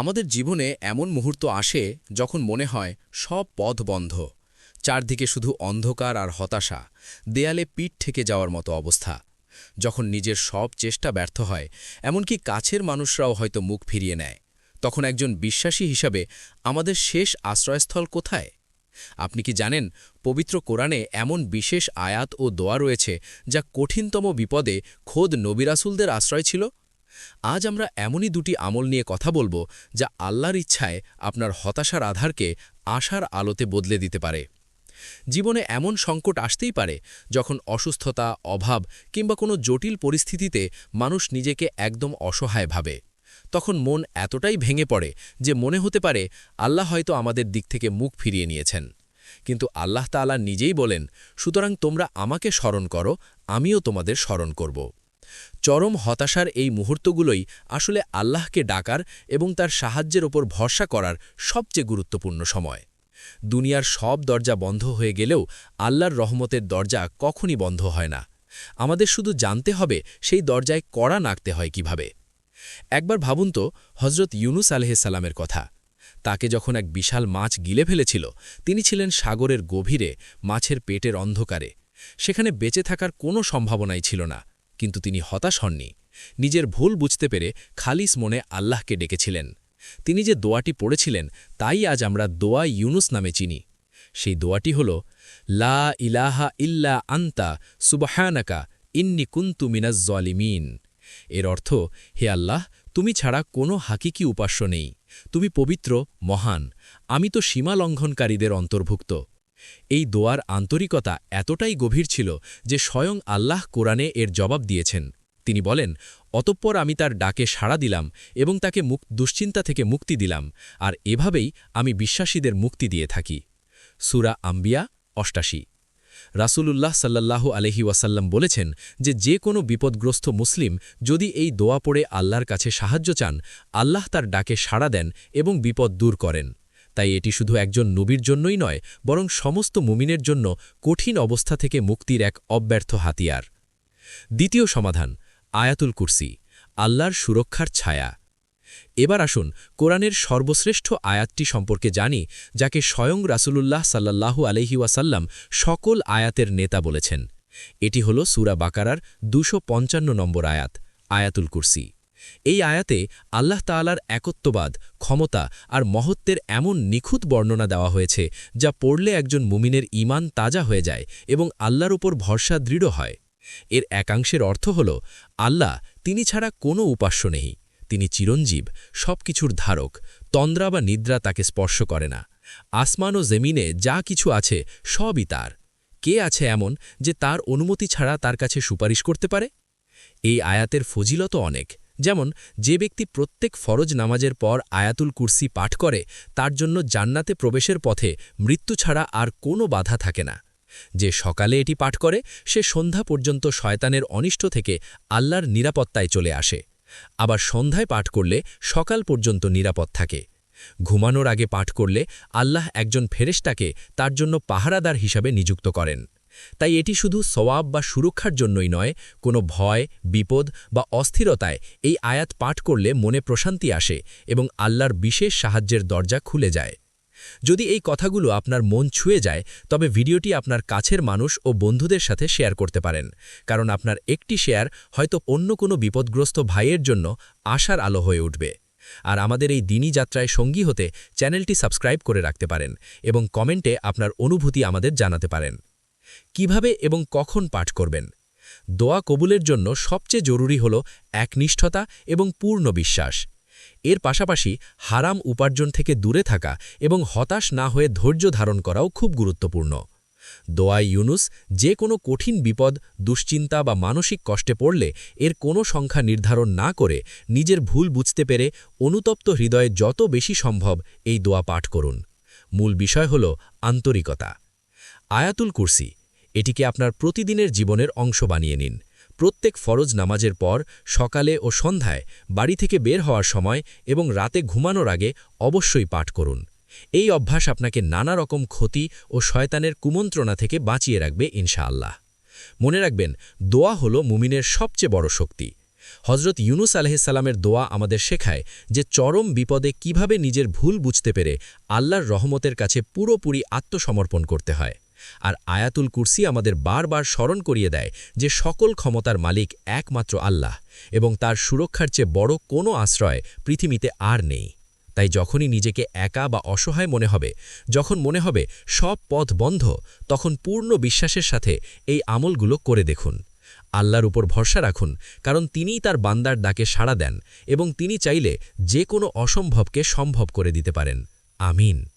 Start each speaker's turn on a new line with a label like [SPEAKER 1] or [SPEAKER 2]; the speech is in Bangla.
[SPEAKER 1] আমাদের জীবনে এমন মুহূর্ত আসে যখন মনে হয় সব পথ বন্ধ। চারদিকে শুধু অন্ধকার আর হতাশা, দেয়ালে পিঠ থেকে যাওয়ার মতো অবস্থা। যখন নিজের সব চেষ্টা ব্যর্থ হয়, এমনকি কাছের মানুষরাও হয়তো মুখ ফিরিয়ে নেয়। তখন একজন বিশ্বাসী হিসাবে আমাদের শেষ আশ্রয়স্থল কোথায়? আপনি কি জানেন, পবিত্র কোরআনে এমন বিশেষ আয়াত ও দোয়া রয়েছে যা কঠিনতম বিপদে খোদ নবিরাসুলদের আশ্রয় ছিল? আজ আমরা এমনই দুটি আমল নিয়ে কথা বলব যা আল্লাহর ইচ্ছায় আপনার হতাশার আধারকে আশার আলোতে বদলে দিতে পারে। জীবনে এমন সংকট আসতেই পারে যখন অসুস্থতা, অভাব কিংবা কোনো জটিল পরিস্থিতিতে মানুষ নিজেকে একদম অসহায় ভাবে। তখন মন এতটাই ভেঙে পড়ে যে মনে হতে পারে আল্লাহ হয়তো আমাদের দিক থেকে মুখ ফিরিয়ে নিয়েছেন। কিন্তু আল্লাহ তাআলা নিজেই বলেন, সুতরাং তোমরা আমাকে স্মরণ করো, আমিও তোমাদের স্মরণ করব। চরম হতাশার এই মুহূর্তগুলোই আসলে আল্লাহকে ডাকার এবং তার সাহায্যের ওপর ভরসা করার সবচেয়ে গুরুত্বপূর্ণ সময়। দুনিয়ার সব দরজা বন্ধ হয়ে গেলেও আল্লাহর রহমতের দরজা কখনই বন্ধ হয় না। আমাদের শুধু জানতে হবে সেই দরজায় কড়া নাকতে হয় কীভাবে। একবার ভাবুন তো হজরত ইউনুস আলহিসাল্লামের কথা। তাকে যখন এক বিশাল মাছ গিলে ফেলেছিল, তিনি ছিলেন সাগরের গভীরে, মাছের পেটের অন্ধকারে। সেখানে বেঁচে থাকার কোনো সম্ভাবনাই ছিল না। কিন্তু তিনি হতাশ হননি। নিজের ভুল বুঝতে পেরে খালিস মনে আল্লাহকে ডেকেছিলেন। তিনি যে দোয়াটি পড়েছিলেন, তাই আজ আমরা দোয়া ইউনুস নামে চিনি। সেই দোয়াটি হল, লা ইলাহা ইল্লা আন্তা সুবাহানাকা ইন্নি কুন্তু মিনাজ্জলিমিন এর অর্থ, হে আল্লাহ, তুমি ছাড়া কোনো হাকিকি উপাস্য নেই। তুমি পবিত্র, মহান। আমি তো সীমা লঙ্ঘনকারীদের অন্তর্ভুক্ত। এই দোয়ার আন্তরিকতা এতটাই গভীর ছিল যে স্বয়ং আল্লাহ কোরআনে এর জবাব দিয়েছেন। তিনি বলেন, অতঃপর আমি তার ডাকে সাড়া দিলাম এবং তাকে মুক, দুশ্চিন্তা থেকে মুক্তি দিলাম, আর এভাবেই আমি বিশ্বাসীদের মুক্তি দিয়ে থাকি। সুরা আম্বিয়া, অষ্টাশি। রাসূলুল্লাহ সাল্লাল্লাহু আলহি ওয়াসাল্লাম বলেছেন যে যে কোনো বিপদগ্রস্ত মুসলিম যদি এই দোয়া পড়ে আল্লাহর কাছে সাহায্য চান, আল্লাহ তার ডাকে সাড়া দেন এবং বিপদ দূর করেন। তাই এটি শুধু একজন নবীর জন্যই নয়, বরং সমস্ত মুমিনের জন্য কঠিন অবস্থা থেকে মুক্তির এক অব্যর্থ হাতিয়ার। দ্বিতীয় সমাধান, আয়াতুল কুরসি, আল্লাহর সুরক্ষার ছায়া। এবার আসুন কোরআনের সর্বশ্রেষ্ঠ আয়াতটি সম্পর্কে জানি, যাকে স্বয়ং রাসুলুল্লাহ সাল্লাল্লাহু আলহি ওয়াসাল্লাম সকল আয়াতের নেতা বলেছেন। এটি হল সুরা বাকারার দুশো নম্বর আয়াত, আয়াতুল কুরসি। এই আয়াতে আল্লাহ তালার একত্ববাদ, ক্ষমতা আর মহত্বের এমন নিখুঁত বর্ণনা দেওয়া হয়েছে যা পড়লে একজন মুমিনের ইমান তাজা হয়ে যায় এবং আল্লাহর উপর ভরসা দৃঢ় হয়। এর একাংশের অর্থ হল, আল্লাহ তিনি ছাড়া কোনো উপাস্য নেই, তিনি চিরঞ্জীব, সবকিছুর ধারক, তন্দ্রা বা নিদ্রা তাকে স্পর্শ করে না। আসমান ও জমিনে যা কিছু আছে সবই তার। কে আছে এমন যে তার অনুমতি ছাড়া তার কাছে সুপারিশ করতে পারে? এই আয়াতের ফজিলত অনেক। যেমন, যে ব্যক্তি প্রত্যেক ফরজ নামাজের পর আয়াতুল কুরসি পাঠ করে, তার জন্য জান্নাতে প্রবেশের পথে মৃত্যু ছাড়া আর কোনো বাধা থাকে না। যে সকালে এটি পাঠ করে, সে সন্ধ্যা পর্যন্ত শয়তানের অনিষ্ট থেকে আল্লাহর নিরাপত্তায় চলে আসে। আবার সন্ধ্যায় পাঠ করলে সকাল পর্যন্ত নিরাপদ থাকে। ঘুমানোর আগে পাঠ করলে আল্লাহ একজন ফেরেশতাকে তার জন্য পাহারাদার হিসাবে নিযুক্ত করেন। তাই এটি শুধু সওয়াব বা সুরক্ষার জন্যই নয়, কোনো ভয়, বিপদ বা অস্থিরতায় এই আয়াত পাঠ করলে মনে প্রশান্তি আসে এবং আল্লাহর বিশেষ সাহায্যের দরজা খুলে যায়। যদি এই কথাগুলো আপনার মন ছুঁয়ে যায়, তবে ভিডিওটি আপনার কাছের মানুষ ও বন্ধুদের সাথে শেয়ার করতে পারেন, কারণ আপনার একটি শেয়ার হয়তো অন্য কোনো বিপদগ্রস্ত ভাইয়ের জন্য আশার আলো হয়ে উঠবে। আর আমাদের এই দিনী যাত্রায় সঙ্গী হতে চ্যানেলটি সাবস্ক্রাইব করে রাখতে পারেন এবং কমেন্টে আপনার অনুভূতি আমাদের জানাতে পারেন। কীভাবে এবং কখন পাঠ করবেন? দোয়া কবুলের জন্য সবচেয়ে জরুরি হল একনিষ্ঠতা এবং পূর্ণ বিশ্বাস। এর পাশাপাশি হারাম উপার্জন থেকে দূরে থাকা এবং হতাশ না হয়ে ধৈর্য ধারণ করাও খুব গুরুত্বপূর্ণ। দোয়াই ইউনুস যে কোনো কঠিন বিপদ, দুশ্চিন্তা বা মানসিক কষ্টে পড়লে এর কোনো সংখ্যা নির্ধারণ না করে নিজের ভুল বুঝতে পেরে অনুতপ্ত হৃদয়ে যত বেশি সম্ভব এই দোয়া পাঠ করুন। মূল বিষয় হল আন্তরিকতা। আয়াতুল কুরসি এটিকে আপনার প্রতিদিনের জীবনের অংশ বানিয়ে নিন। প্রত্যেক ফরজ নামাজের পর সকালে ও সন্ধ্যায় বাড়ি থেকে বের হওয়ার সময় এবং রাতে ঘুমানোর আগে অবশ্যই পাঠ করুন। এই অভ্যাস আপনাকে নানা রকম ক্ষতি ও শয়তানের কুমন্ত্রণা থেকে বাঁচিয়ে রাখবে ইনশাআল্লাহ। মনে রাখবেন, দোয়া হল মুমিনের সবচেয়ে বড় শক্তি। হজরত ইউনুস আলহিসাল্লামের দোয়া আমাদের শেখায় যে চরম বিপদে কীভাবে নিজের ভুল বুঝতে পেরে আল্লাহর রহমতের কাছে পুরোপুরি আত্মসমর্পণ করতে হয়। আর আয়াতুল কুরসি আমাদের বারবার স্মরণ করিয়ে দেয় যে সকল ক্ষমতার মালিক একমাত্র আল্লাহ এবং তার সুরক্ষার চেয়ে বড় কোনো আশ্রয় পৃথিবীতে আর নেই। তাই যখনই নিজেকে একা বা অসহায় মনে হবে, যখন মনে হবে সব পথ বন্ধ, তখন পূর্ণ বিশ্বাসের সাথে এই আমলগুলো করে দেখুন। আল্লাহর উপর ভরসা রাখুন, কারণ তিনিই তার বান্দার ডাকে সাড়া দেন এবং তিনি চাইলে যে কোনো অসম্ভবকে সম্ভব করে দিতে পারেন। আমিন।